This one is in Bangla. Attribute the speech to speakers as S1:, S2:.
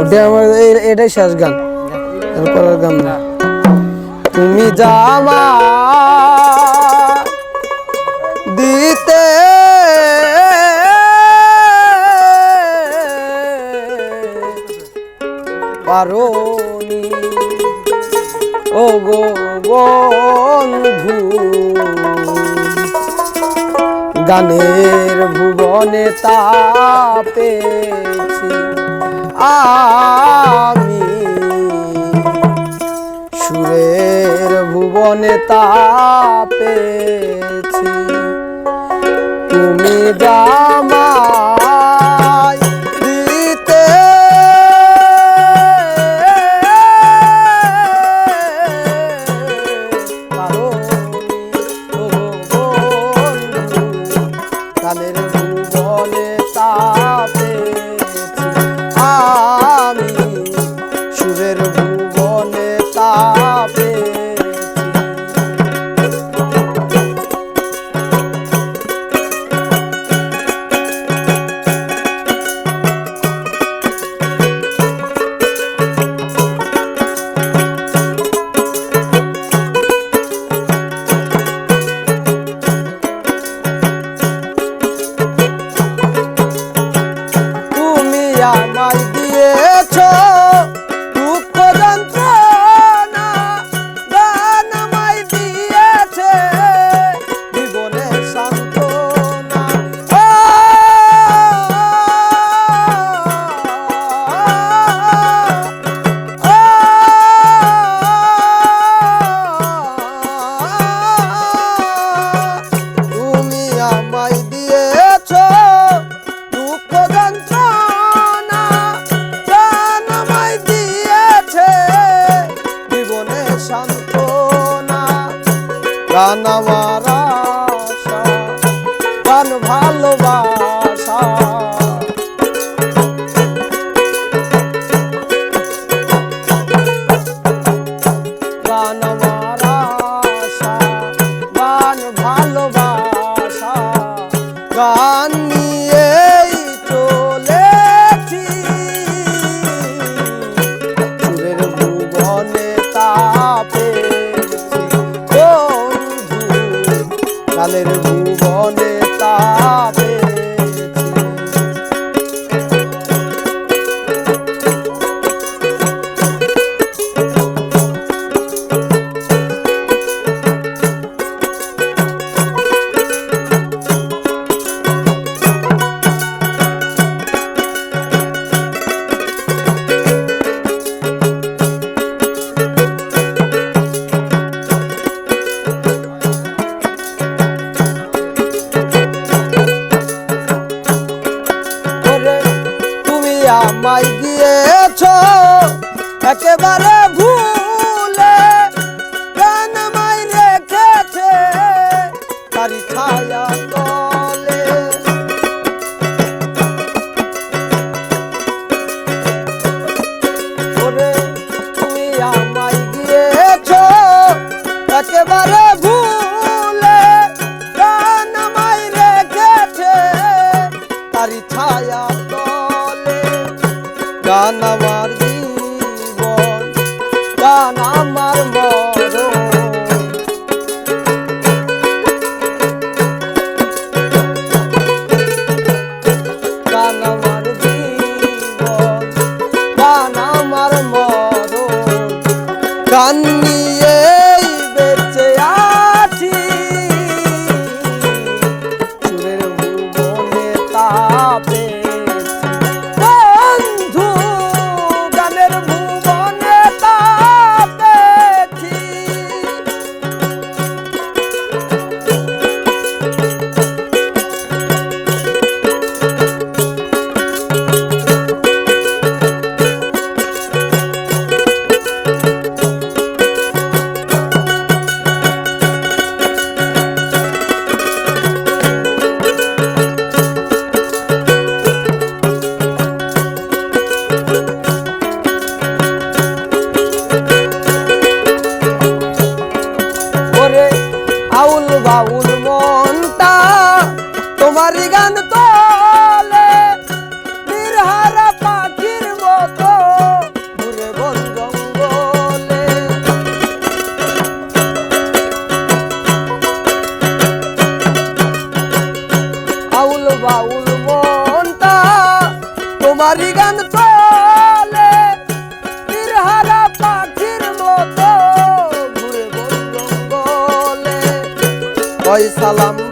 S1: ওটা আমার এটাই শেষ গান। এরপর আর গান না। তুমি জামা দিতে পারোনি ও গো বন্ধু। গানের ভুবনে তাপেছি আমি সুরের ভুবনে তাপেছি তুমি জামাই ভুবনে গান আশা গান ভালোবাসা। গান আমার আশা গান ভালোবাসা। ভুবনে আমায় দিয়েছ একেবারে ভুলে গান আমায় রেখেছে। তারি ছায়া গান নিয়েই ওই সালাম।